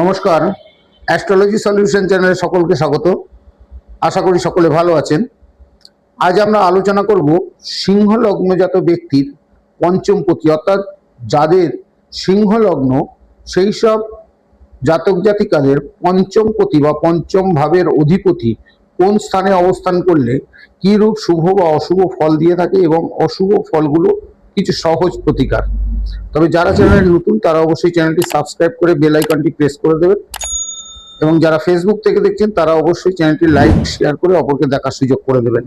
নমস্কার। Astrology solution চ্যানেলে সকলকে স্বাগত। আশা করি সকলে ভালো আছেন। আজ আমরা আলোচনা করব সিংহ লগ্নজাত ব্যক্তির পঞ্চম পতি, অর্থাৎ যাদের সিংহ লগ্ন সেই সব জাতক জাতিকাদের পঞ্চম পতি বা পঞ্চম ভাবের অধিপতি কোন স্থানে অবস্থান করলে কী রূপ শুভ বা অশুভ ফল দিয়ে থাকে এবং অশুভ ফলগুলো কিছু সহজ প্রতিকার। তবে যারা চ্যানেলে নতুন, তারা অবশ্যই চ্যানেলটি সাবস্ক্রাইব করে বেল আইকনটি প্রেস করে দেবেন। এবং যারা ফেসবুক থেকে দেখছেন, তারা অবশ্যই চ্যানেলটি লাইক, শেয়ার করে অপরকে দেখার সুযোগ করে দেবেন।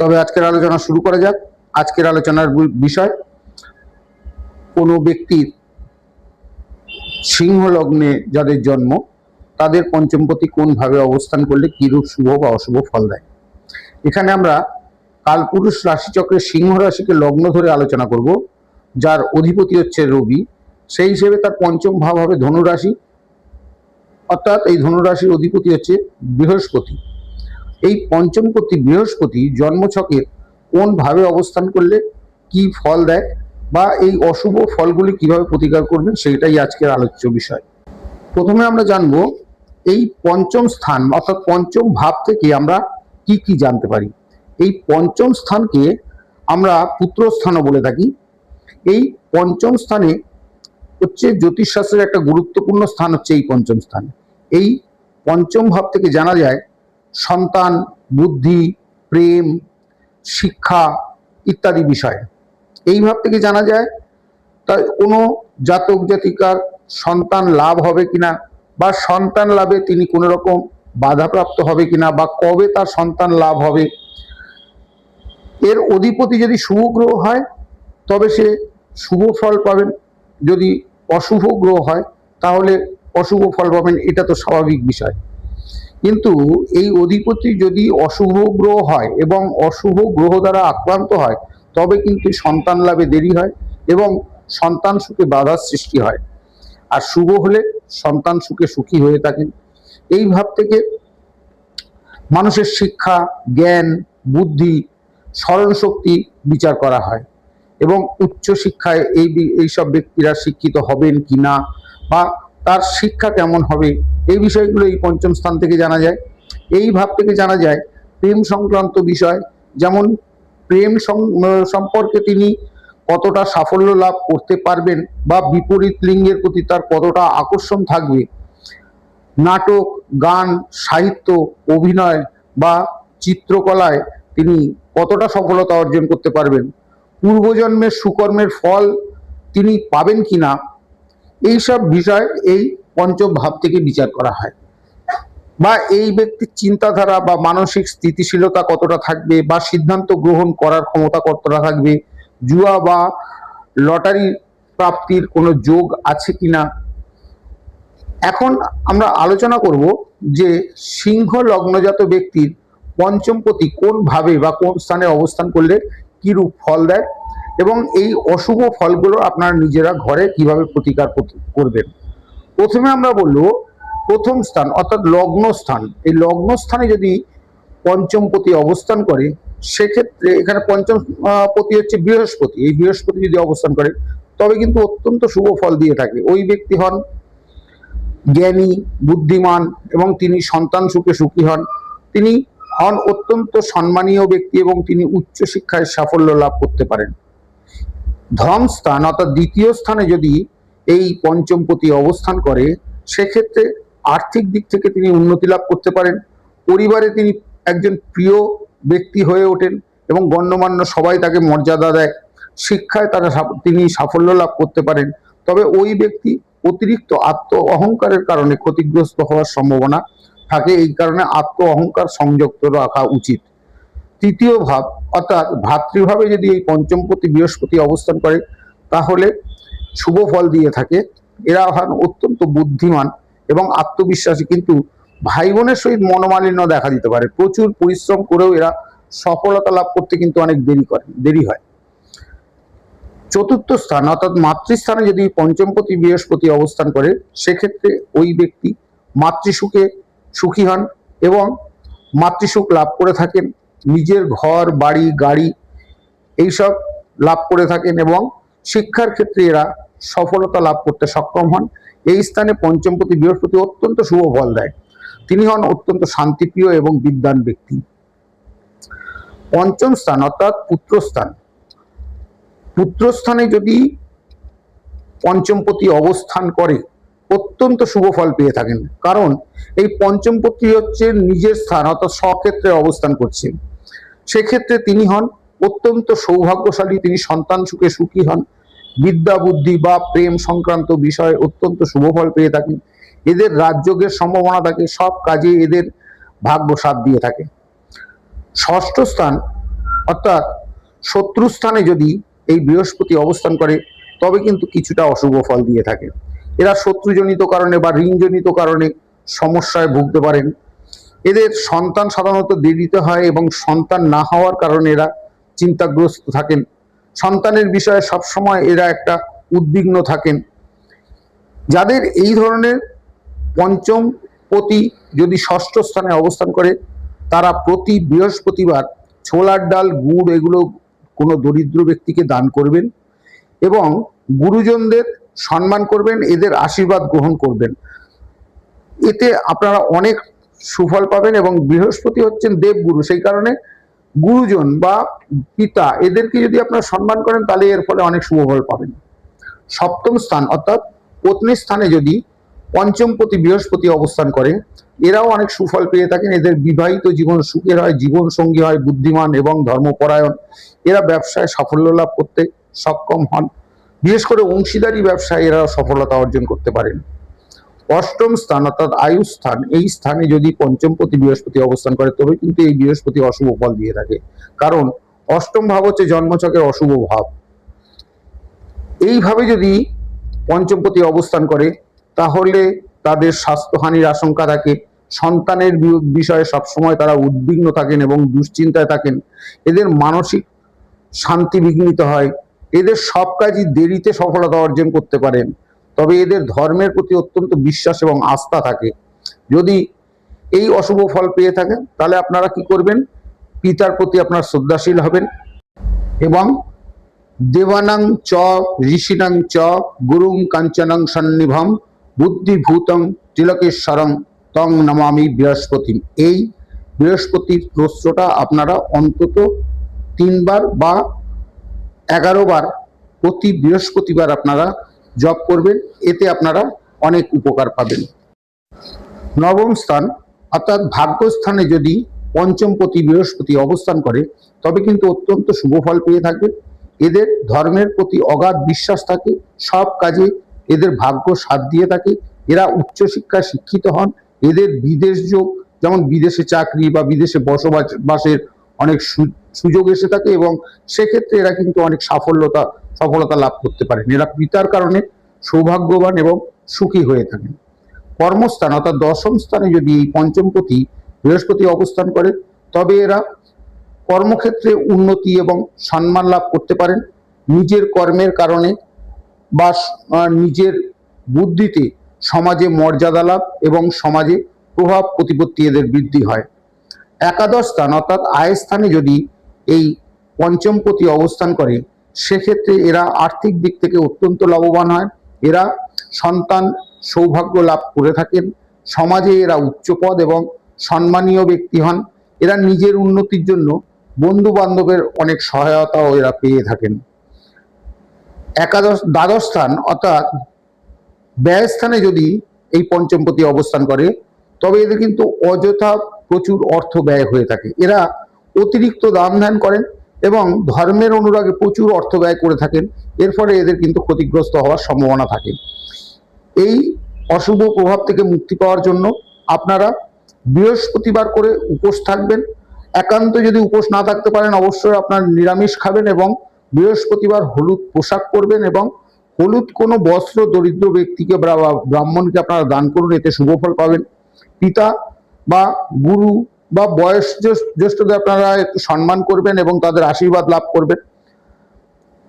তবে আজকের আলোচনা শুরু করা যাক। আজকের আলোচনার বিষয়, কোনো ব্যক্তির সিংহ লগ্নে যাদের জন্ম, তাদের পঞ্চমপতি কোন ভাবে অবস্থান করলে কিরূপ শুভ বা অশুভ ফল দেয়? এখানে আমরা কালপুরুষ রাশিচক্রের সিংহ রাশিকে লগ্ন ধরে আলোচনা করব, যার অধিপতি হচ্ছে রবি। সেই হিসেবে তার পঞ্চম ভাব হবে ধনুরাশি। অর্থাৎ এই ধনুরাশির অধিপতি হচ্ছে বৃহস্পতি। এই পঞ্চমপতি বৃহস্পতি জন্মছকের কোন ভাবে অবস্থান করলে কি ফল দেয়? বা এই অশুভ ফলগুলি কীভাবে প্রতিকার করবেন সেটাই আজকের আলোচ্য বিষয়। প্রথমে আমরা জানব এই পঞ্চম স্থান অর্থাৎ পঞ্চম ভাব থেকে আমরা কি কি জানতে পারি। এই পঞ্চম স্থানকে আমরা পুত্রস্থানও বলে থাকি। এই পঞ্চম স্থানে হচ্ছে জ্যোতিষশাস্ত্রের একটা গুরুত্বপূর্ণ স্থান হচ্ছে এই পঞ্চম স্থান। এই পঞ্চম ভাব থেকে জানা যায় সন্তান, বুদ্ধি, প্রেম, শিক্ষা ইত্যাদি বিষয়। এই ভাব থেকে জানা যায়? তাই কোনো জাতক জাতিকার সন্তান লাভ হবে কিনা বা সন্তান লাভে তিনি কোনো রকম বাধাপ্রাপ্ত হবে কিনা বা কবে তার সন্তান লাভ হবে? এর অধিপতি যদি শুভ গ্রহ হয়, তবে সে শুভ ফল পাবেন। যদি অশুভ গ্রহ হয়, তাহলে অশুভ ফল পাবেন, এটা তো স্বাভাবিক বিষয়। কিন্তু এই অধিপতি যদি অশুভ গ্রহ হয় এবং অশুভ গ্রহ দ্বারা আক্রান্ত হয় তবে কিন্তু সন্তান লাভে দেরি হয় এবং সন্তান সুখে বাধার সৃষ্টি হয়। আর শুভ হলে সন্তান সুখে সুখী হয়ে থাকেন এই ভাব থেকে মানুষের শিক্ষা, জ্ঞান, বুদ্ধি স্মরণ শক্তি বিচার করা হয় এবং উচ্চ শিক্ষায় এই এইসব ব্যক্তিরা শিক্ষিত হবেন কি না বা তার শিক্ষা কেমন হবে এই বিষয়গুলো এই পঞ্চম স্থান থেকে জানা যায়। এই ভাব থেকে জানা যায়, প্রেম সংক্রান্ত বিষয় যেমন প্রেম সম্পর্কে তিনি কতটা সাফল্য লাভ করতে পারবেন বা বিপরীত লিঙ্গের প্রতি তার কতটা আকর্ষণ থাকবে? নাটক, গান, সাহিত্য, অভিনয় বা চিত্রকলায় তিনি কতটা সফলতা অর্জন করতে পারবেন? পূর্বজন্মের সুকর্মের ফল তিনি পাবেন কিনা? এইসব বিষয় এই পঞ্চম ভাব থেকে বিচার করা হয়। বা এই ব্যক্তির চিন্তাধারা বা মানসিক স্থিতিশীলতা কতটা থাকবে বা সিদ্ধান্ত গ্রহণ করার ক্ষমতা কতটা থাকবে, জুয়া বা লটারি প্রাপ্তির কোনো যোগ আছে কিনা? এখন আমরা আলোচনা করব যে সিংহ লগ্নজাত ব্যক্তির পঞ্চমপতি কোন ভাবে বা কোন স্থানে অবস্থান করলে কি রূপ ফল দেয় এবং এই অশুভ ফলগুলো আপনারা নিজেরা ঘরে কীভাবে প্রতিকার করবেন? প্রথমে আমরা বলব প্রথম স্থান অর্থাৎ লগ্ন স্থান এই লগ্ন স্থানে যদি পঞ্চমপতি অবস্থান করে, সেক্ষেত্রে এখানে পঞ্চম পতি হচ্ছে বৃহস্পতি। এই বৃহস্পতি যদি অবস্থান করে, তবে কিন্তু অত্যন্ত শুভ ফল দিয়ে থাকে। ওই ব্যক্তি হন জ্ঞানী, বুদ্ধিমান এবং তিনি সন্তান সুখে সুখী হন। তিনি হন অত্যন্ত সম্মানীয় ব্যক্তি এবং তিনি উচ্চ শিক্ষায় সাফল্য লাভ করতে পারেন। ধর্ম স্থান অর্থাৎ দ্বিতীয় স্থানে যদি এই পঞ্চমপতি অবস্থান করে, সেক্ষেত্রে আর্থিক দিক থেকে তিনি উন্নতি লাভ করতে পারেন। পরিবারে তিনি একজন প্রিয় ব্যক্তি হয়ে ওঠেন এবং গণ্যমান্য সবাই তাকে মর্যাদা দেয়। শিক্ষায় তারা তিনি সাফল্য লাভ করতে পারেন। তবে ওই ব্যক্তি অতিরিক্ত আত্ম অহংকারের কারণে ক্ষতিগ্রস্ত হওয়ার সম্ভাবনা থাকে। এই কারণে আত্ম অহংকার সংযুক্ত রাখা উচিত। তৃতীয় ভাব, অর্থাৎ ভাতৃভাবে যদি এই পঞ্চমপতি বৃহস্পতি অবস্থান করে, তাহলে শুভ ফল দিয়ে থাকে। এরা হন অত্যন্ত বুদ্ধিমান এবং আত্মবিশ্বাসী। কিন্তু ভাই বোনের সহিত মনোমালিন্য দেখা দিতে পারে। প্রচুর পরিশ্রম করেও এরা সফলতা লাভ করতে কিন্তু অনেক দেরি করে, দেরি হয়। চতুর্থ স্থান, অর্থাৎ মাতৃস্থানে যদি পঞ্চমপতি বৃহস্পতি অবস্থান করে, সেক্ষেত্রে ওই ব্যক্তি মাতৃসুখে সুখী হন এবং মাতৃসুখ লাভ করে থাকেন। নিজের ঘর, বাড়ি, গাড়ি এইসব লাভ করে থাকেন এবং শিক্ষার ক্ষেত্রে এরা সফলতা লাভ করতে সক্ষম হন। এই স্থানে পঞ্চমপতি বৃহস্পতি অত্যন্ত শুভ ফল দেয়। তিনি হন অত্যন্ত শান্তিপ্রিয় এবং বিদ্যান ব্যক্তি। পঞ্চম স্থান অর্থাৎ পুত্রস্থান। পুত্রস্থানে যদি পঞ্চমপতি অবস্থান করে, অত্যন্ত শুভ ফল পেয়ে থাকেন। কারণ এই পঞ্চমপতি হচ্ছে নিজের স্থান, অর্থাৎ স্বক্ষেত্রে অবস্থান করছেন। সেক্ষেত্রে তিনি হন অত্যন্ত সৌভাগ্যশালী, তিনি সন্তান সুখে সুখী হন। বিদ্যা, বুদ্ধি বা প্রেম সংক্রান্ত বিষয়ে অত্যন্ত শুভ ফল পেয়ে থাকেন এদের রাজযোগের সম্ভাবনা থাকে, সব কাজে এদের ভাগ্য সাথ দিয়ে থাকে। ষষ্ঠ স্থান, অর্থাৎ শত্রু স্থানে যদি এই বৃহস্পতি অবস্থান করে, তবে কিন্তু কিছুটা অশুভ ফল দিয়ে থাকে। এরা শত্রুজনিত কারণে বা ঋণজনিত কারণে সমস্যায় ভুগতে পারেন। এদের সন্তান সাধারণত দেরিতে হয় এবং সন্তান না হওয়ার কারণে এরা চিন্তাগ্রস্ত থাকেন। সন্তানের বিষয়ে সবসময় এরা একটা উদ্বিগ্ন থাকেন। যাদের এই ধরনের পঞ্চম পতি যদি ষষ্ঠ স্থানে অবস্থান করে, তারা প্রতি বৃহস্পতিবার ছোলার ডাল, গুড় এগুলো কোনো দরিদ্র ব্যক্তিকে দান করবেন এবং গুরুজনদের সম্মান করবেন, এদের আশীর্বাদ গ্রহণ করবেন। এতে আপনারা অনেক সুফল পাবেন এবং বৃহস্পতি হচ্ছেন দেবগুরু, সেই কারণে গুরুজন বা পিতা এদেরকে যদি আপনারা সম্মান করেন, তাহলে এর ফলে অনেক শুভ ফল পাবেন। সপ্তম স্থান, অর্থাৎ পত্নীর স্থানে যদি পঞ্চমপতি বৃহস্পতি অবস্থান করে, এরাও অনেক সুফল পেয়ে থাকেন। এদের বিবাহিত জীবন সুখের হয় জীবন সঙ্গী হয়, বুদ্ধিমান এবং ধর্মপরায়ণ। এরা ব্যবসায় সাফল্য লাভ করতে সক্ষম হন। বিশেষ করে অংশীদারি ব্যবসায় এরা সফলতা অর্জন করতে পারেন। অষ্টম স্থান অর্থাৎ আয়ু স্থান, এই স্থানে যদি পঞ্চমপতি বৃহস্পতি অবস্থান করে, তবে কিন্তু এই বৃহস্পতি অশুভ ফল দিয়ে থাকে। কারণ অষ্টম ভাব হচ্ছে জন্মছকের অশুভ ভাব। এইভাবে যদি পঞ্চমপতি অবস্থান করে, তাহলে তাদের স্বাস্থ্যহানির আশঙ্কা থাকে। সন্তানের বিষয়ে সবসময় তারা উদ্বিগ্ন থাকেন এবং দুশ্চিন্তায় থাকেন। এদের মানসিক শান্তি বিঘ্নিত হয়। এদের সব কাজই দেরিতে সফলতা অর্জন করতে পারেন। তবে এদের ধর্মের প্রতি অত্যন্ত বিশ্বাস এবং আস্থা থাকে। যদি এই অশুভ ফল পেয়ে থাকেন, তাহলে আপনারা কি করবেন? পিতার প্রতি আপনার শ্রদ্ধাশীল হবেন এবং দেবানাং চ ঋষিনাং চ, গুরুং কাঞ্চনাং সন্নিভম, বুদ্ধিভূতং তিলকেশ্বরং তং নমামি বৃহস্পতি। এই বৃহস্পতির প্রশ্নটা আপনারা অন্তত তিনবার বা এগারো বার প্রতি বৃহস্পতিবার আপনারা জপ করবেন, এতে আপনারা অনেক উপকার পাবেন। নবম স্থান, অর্থাৎ ভাগ্যস্থানে যদি পঞ্চম প্রতি বৃহস্পতি অবস্থান করে, তবে কিন্তু অত্যন্ত শুভ ফল পেয়ে থাকবে। এদের ধর্মের প্রতি অগাধ বিশ্বাস থাকে, সব কাজে এদের ভাগ্য সাথ দিয়ে থাকে। এরা উচ্চশিক্ষায় শিক্ষিত হন, এদের বিদেশ যোগ, যেমন বিদেশে চাকরি বা বিদেশে বসবাস, বাসের অনেক সুযোগ এসে থাকে এবং সেক্ষেত্রে এরা কিন্তু অনেক সাফল্যতা, সফলতা লাভ করতে পারেন এরা পিতার কারণে সৌভাগ্যবান এবং সুখী হয়ে থাকেন। কর্মস্থান অর্থাৎ দশম স্থানে যদি এই পঞ্চমপতি বৃহস্পতি অবস্থান করে, তবে এরা কর্মক্ষেত্রে উন্নতি এবং সম্মান লাভ করতে পারেন। নিজের কর্মের কারণে বা নিজের বুদ্ধিতে সমাজে মর্যাদা লাভ এবং সমাজে প্রভাব, প্রতিপত্তি এদের বৃদ্ধি হয়। একাদশ স্থান, অর্থাৎ আয় স্থানে যদি এই পঞ্চমপতি অবস্থান করে, সেক্ষেত্রে এরা আর্থিক দিক থেকে অত্যন্ত লাভবান হয়। এরা সন্তান সৌভাগ্য লাভ করে থাকেন। সমাজে এরা উচ্চপদ এবং সম্মানীয় ব্যক্তি হন। এরা নিজের উন্নতির জন্য বন্ধু বান্ধবের অনেক সহায়তাও এরা পেয়ে থাকেন। একাদশ, দ্বাদশ স্থান, অর্থাৎ ব্যয় স্থানে যদি এই পঞ্চমপতি অবস্থান করে, তবে এদের কিন্তু অযথা প্রচুর অর্থ ব্যয় হয়ে থাকে। এরা অতিরিক্ত দাম ধ্যান করেন এবং ধর্মের অনুরাগে প্রচুর অর্থ ব্যয় করে থাকেন। এর ফলে এদের কিন্তু ক্ষতিগ্রস্ত হওয়ার সম্ভাবনা থাকে। এই অশুভ প্রভাব থেকে মুক্তি পাওয়ার জন্য আপনারা বৃহস্পতিবার করে উপোস থাকবেন। একান্ত যদি উপোস না থাকতে পারেন, অবশ্যই আপনার নিরামিষ খাবেন এবং বৃহস্পতিবার হলুদ পোশাক পরবেন এবং হলুদ কোনো বস্ত্র দরিদ্র ব্যক্তিকে ব্রাহ্মণকে আপনারা দান করুন, এতে শুভ ফল পাবেন। পিতা বা গুরু বা বয়স জ্যেষ্ঠদের আপনারা একটু সম্মান করবেন এবং তাদের আশীর্বাদ লাভ করবেন।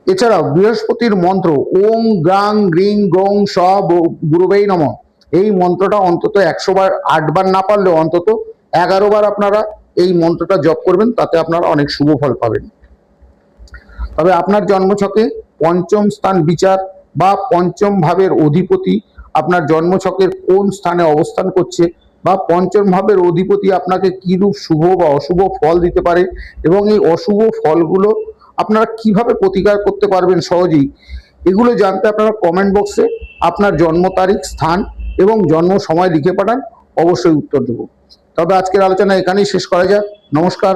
এছাড়াও বৃহস্পতির মন্ত্র, ওং গ্রাং গ্রিং গ্রং স ব- গুরুবেই নম। এই মন্ত্রটা অন্তত একশো বার আটবার না পারলেও অন্তত এগারো বার আপনারা এই মন্ত্রটা জপ করবেন, তাতে আপনারা অনেক শুভ ফল পাবেন। তবে আপনার জন্মছকে পঞ্চম স্থান বিচার বা পঞ্চম ভাবের অধিপতি আপনার জন্মছকের কোন স্থানে অবস্থান করছে বা পঞ্চম ভাবের অধিপতি আপনাকে কিরূপ শুভ বা অশুভ ফল দিতে পারে এবং এই অশুভ ফলগুলো আপনারা কীভাবে প্রতিকার করতে পারবেন সহজেই, এগুলো জানতে আপনারা কমেন্ট বক্সে আপনার জন্ম তারিখ, স্থান এবং জন্ম সময় লিখে পাঠান, অবশ্যই উত্তর দেব। তবে আজকের আলোচনা এখানেই শেষ করা যাক। নমস্কার।